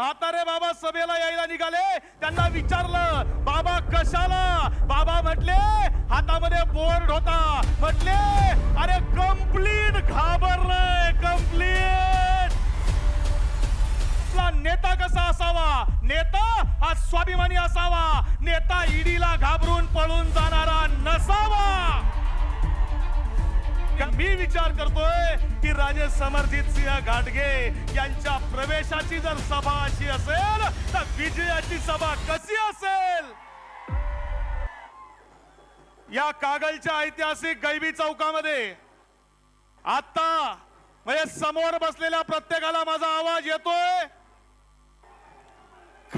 म्हातारे बाबा सभेला यायला निघाले. त्यांना विचारलं बाबा कशाला? बाबा म्हटले हातामध्ये बोर्ड होता. म्हटले अरे कंप्लीट घाबरलंय कंप्लीट आपला नेता कसा असावा? नेता हा स्वाभिमानी असावा. नेता ईडीला घाबरून पळून जाणारा नसावा. मी विचार करतोय राजे समर्थित सिंह घाटगे यांच्या प्रवेशाची जर सभा अशी असेल तर विजयाची सभा कशी असेल? या कागलच्या ऐतिहासिक गैबी चौकामध्ये आता म्हणजे समोर बसलेल्या प्रत्येकाला माझा आवाज येतोय.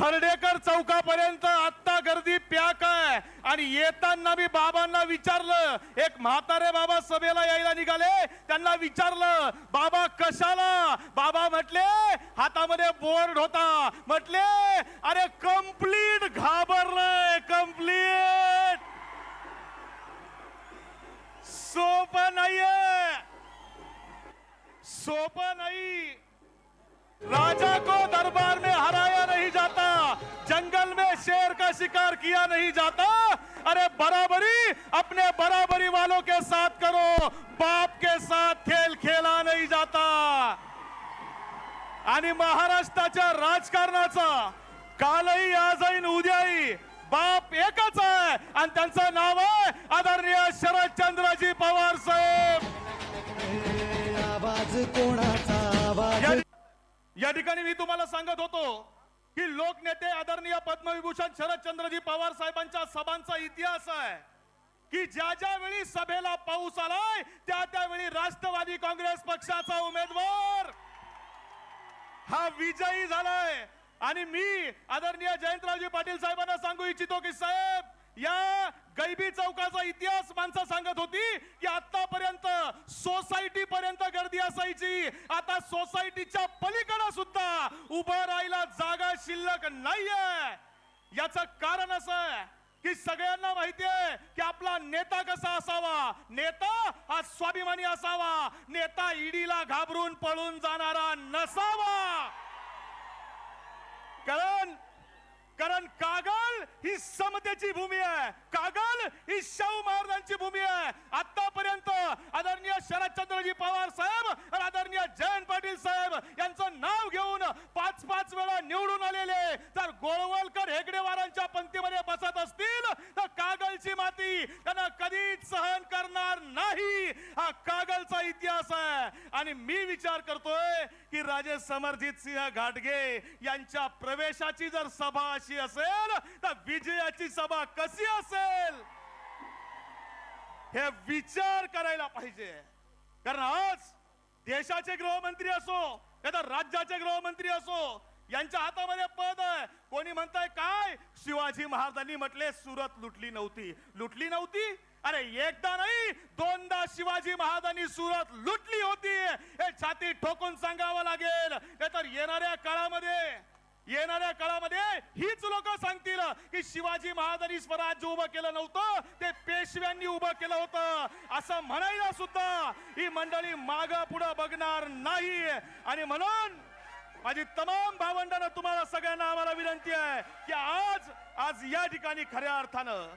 खर्डेकर चौकापर्यंत आत्ता गर्दी प्याक आहे. आणि येताना मी बाबांना विचारलं एक म्हातारे बाबा सभेला यायला निघाले. त्यांना विचारलं बाबा कशाला? बाबा म्हटले हातामध्ये बोर्ड होता. म्हटले अरे कंप्लीट घाबरलंय कंप्लीट सोप नाहीये. सोपं नाही. राजा को दरबार में हराया नहीं जाता। जंगल में शेर का शिकार किया नहीं जाता। अरे बराबरी अपने बराबरी वालों के साथ करो। बाप के साथ खेल खेला नहीं जाता। आणि महाराष्ट्राच्या राजकारणाचा कालही आजही न उद्याही बाप एकच आहे. आणि त्यांचं नाव आहे आदरणीय शरदचंद्रजी पवार साहेब. या ठिकाणी मी तुम्हाला सांगत होतो की लोकनेते आदरणीय पद्मविभूषण शरदचंद्रजी पवार साहेबांच्या सभांचा इतिहास आहे की ज्या ज्या वेळी सभेला पाऊस आलाय त्या त्यावेळी राष्ट्रवादी काँग्रेस पक्षाचा उमेदवार. हा विजयी झालाय. आणि मी आदरणीय जयंतरावजी पाटील साहेबांना सांगू इच्छितो की साहेब या गैबी चौकाचा इतिहास माणसं सांगत होती की आतापर्यंत सोसायटी पर्यंत गर्दी असायची. आता सोसायटीच्या पलीकडे सुद्धा उभं राहायला जागा शिल्लक नाहीये. याच कारण असं आहे की सगळ्यांना माहितीये की आपला नेता कसा असावा? नेता हा स्वाभिमानी असावा. नेता ईडीला घाबरून पळून जाणारा नसावा. कारण कारण कागल ही समतेची भूमी आहे. कागल ही शाहू महाराजांची भूमी आहे आतापर्यंत आदरणीय शरदचंद्रजी पवार साहेब आणि आदरणीय जयंत पाटील साहेब यांचं नाव घेऊन पाच पाच वेळा निवडून आलेले जर गोळवलकर हेगडेवारांच्या पंक्तीमध्ये बसत असतील तर कागलची माती त्यांना कधीच सहन करणार नाही. हा कागलचा इतिहास आहे. आणि मी विचार करतोय की राजे समरजित सिंह घाटगे यांच्या प्रवेशाची जर सभा अशी असेल तर विजयाची सभा कशी असेल? हे विचार करायला पाहिजे. कारण आज देशाचे गृहमंत्री असो तर राज्याचे गृहमंत्री असो यांच्या हातामध्ये पद आहे. कोणी म्हणताय काय? शिवाजी महाराजांनी म्हटले सुरत लुटली नव्हती. लुटली नव्हती? अरे एकदा नाही दोनदा शिवाजी महाराजांनी सुरत लुटली होती. हे छाती ठोकून सांगावं लागेल. तर येणाऱ्या काळामध्ये येणाऱ्या काळामध्ये हीच लोक सांगतील की शिवाजी महाराजांनी स्वराज्य उभं केलं नव्हतं ते पेशव्यांनी उभं केलं होतं. असं म्हणायला सुद्धा ही मंडळी माग पुढं बघणार नाही. आणि म्हणून माझी तमाम भावंडांना तुम्हाला सगळ्यांना आम्हाला विनंती आहे की आज आज या ठिकाणी खऱ्या अर्थानं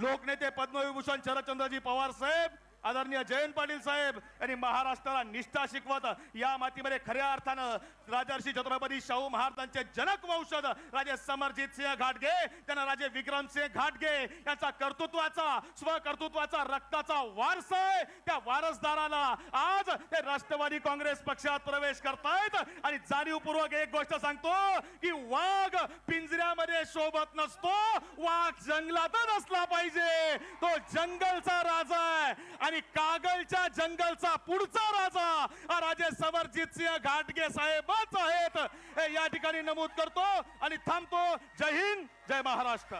लोकनेते पद्मविभूषण शरदचंद्रजी पवार साहेब आदरणीय जयंत पाटील साहेब यांनी महाराष्ट्राला निष्ठा शिकवत या मातीमध्ये खऱ्या अर्थानं राजर्षी छत्रपती शाहू महाराजांचे जनक वंशज राजे समरजित सिंह घाटगे त्यांना राजे विक्रमसिंह घाटगे यांचा कर्तृत्वाचा स्वकर्तृत्वाचा रक्ताचा वारसा आहे. त्या वारसदाराला आज ते राष्ट्रवादी काँग्रेस पक्षात प्रवेश करतायत. आणि जाणीवपूर्वक एक गोष्ट सांगतो की वाघ पिंजऱ्यामध्ये शोभत नसतो. वाघ जंगलातच असला पाहिजे. तो जंगलचा राजा आहे. आणि कागलच्या जंगलचा पुढचा राजा. राजे समरजित सिंह घाटगे साहेबच आहेत. हे या ठिकाणी नमूद करतो आणि थांबतो. जय हिंद जय महाराष्ट्र.